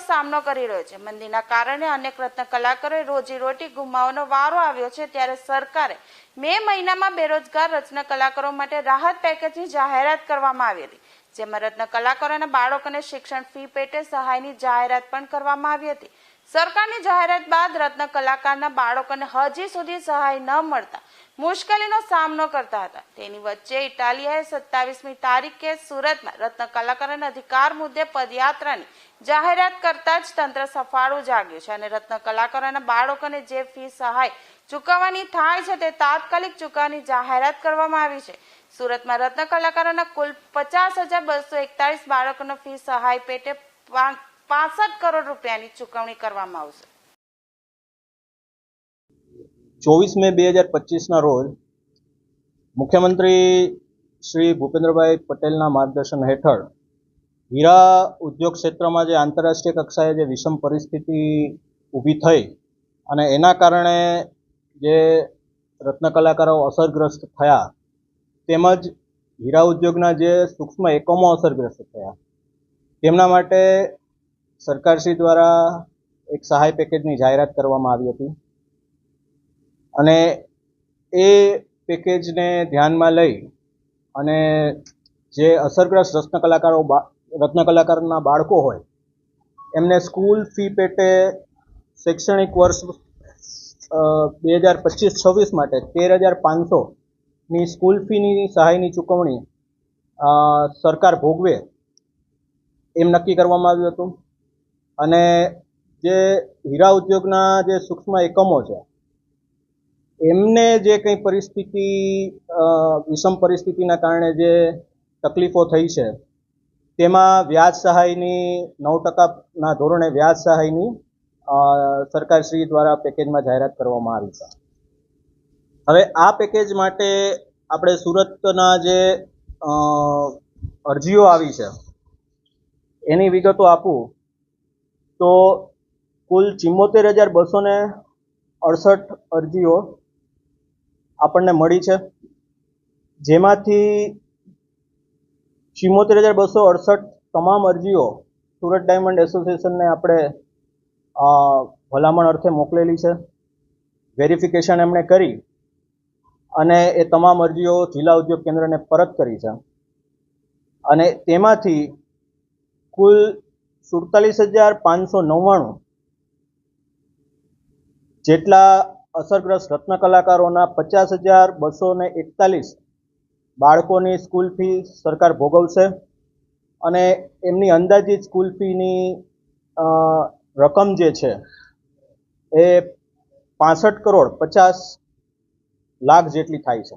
સામનો કરી રહ્યો છે. મંદીના કારણે અનેક રત્ન કલાકારોએ રોજીરોટી ગુમાવવાનો વારો આવ્યો છે. ત્યારે સરકારે મે મહિનામાં બેરોજગાર રત્ન કલાકારો માટે રાહત પેકેજની જાહેરાત કરવામાં આવી હતી, જેમાં રત્ન કલાકારોના બાળકોને શિક્ષણ ફી પેટે સહાયની જાહેરાત પણ કરવામાં આવી હતી. સરકારની જાહેરાત બાદ રત્ન કલાકારના બાળકોને હજી સુધી સહાય ન મળતા મુશ્કેલીનો સામનો કરતા હતા. તેની વચ્ચે ઇટાલિયાએ સત્તાવીસમી તારીખે સુરતમાં રત્ન કલાકારોના અધિકાર મુદ્દે પદયાત્રાની જાહેરાત કરતા જ તંત્ર સફાળું જાગ્યું છે અને રત્ન કલાકારોના બાળકોને જે ફી સહાય ચૂકવવાની થાય છે તે તાત્કાલિક ચૂકવવાની જાહેરાત કરવામાં આવી છે. સુરતમાં રત્ન કલાકારોના કુલ પચાસ હજાર બસો એકતાલીસ બાળકોનો ફી સહાય પેટે પાસઠ કરોડ રૂપિયાની ચૂકવણી કરવામાં આવશે. ચોવીસ મે બે હજાર પચીસના રોજ મુખ્યમંત્રી શ્રી ભૂપેન્દ્રભાઈ પટેલના માર્ગદર્શન હેઠળ હીરા ઉદ્યોગ ક્ષેત્રમાં જે આંતરરાષ્ટ્રીય કક્ષાએ જે વિષમ પરિસ્થિતિ ઊભી થઈ અને એના કારણે જે રત્ન કલાકારો અસરગ્રસ્ત થયા તેમજ હીરા ઉદ્યોગના જે સૂક્ષ્મ એકમો અસરગ્રસ્ત થયા તેમના માટે સરકારશ્રી દ્વારા એક સહાય પેકેજની જાહેરાત કરવામાં આવી હતી. અને એ પેકેજને ધ્યાનમાં લઈ અને જે અસરગ્રસ્ત રત્ન કલાકારો રત્ન કલાકારના બાળકો હોય, એમને સ્કૂલ ફી પેટે શૈક્ષણિક વર્ષ બે હજાર પચીસ છવ્વીસ માટે તેર હજાર પાંચસોની સ્કૂલ ફીની સહાયની ચૂકવણી સરકાર ભોગવે એમ નક્કી કરવામાં આવ્યું હતું. અને જે હીરા ઉદ્યોગના જે સૂક્ષ્મ એકમો છે, એમને જે કંઈ પરિસ્થિતિ વિષમ પરિસ્થિતિના કારણે જે તકલીફો થઈ છે, તેમાં વ્યાજ સહાયની નવ ટકાના ધોરણે વ્યાજ સહાયની સરકારશ્રી દ્વારા પેકેજમાં જાહેરાત કરવામાં આવી છે. હવે આ પેકેજ માટે આપણે સુરતના જે અરજીઓ આવી છે, એની વિગતો આપું. તો કુલ ચિમ્મોતેર હજાર બસો ને અડસઠ અરજીઓ આપણને મળી છે. જેમાંથી ચિમ્મોતેર હજાર બસો અડસઠ તમામ અરજીઓ સુરત ડાયમંડ એસોસિએશનને આપણે ભલામણ અર્થે મોકલેલી છે. વેરિફિકેશન એમણે કરી અને એ તમામ અરજીઓ જિલ્લા ઉદ્યોગ કેન્દ્રને પરત કરી છે. અને તેમાંથી કુલ સુડતાલીસ હજાર પાંચસો નવ્વાણું જેટલા અસરગ્રસ્ત રત્ન કલાકારોના પચાસ હજાર બસો ને એકતાલીસ બાળકોની સ્કૂલ ફી સરકાર ભોગવશે અને એમની અંદાજિત સ્કૂલ ફીની રકમ જે છે એ પાસઠ કરોડ પચાસ લાખ જેટલી થાય છે.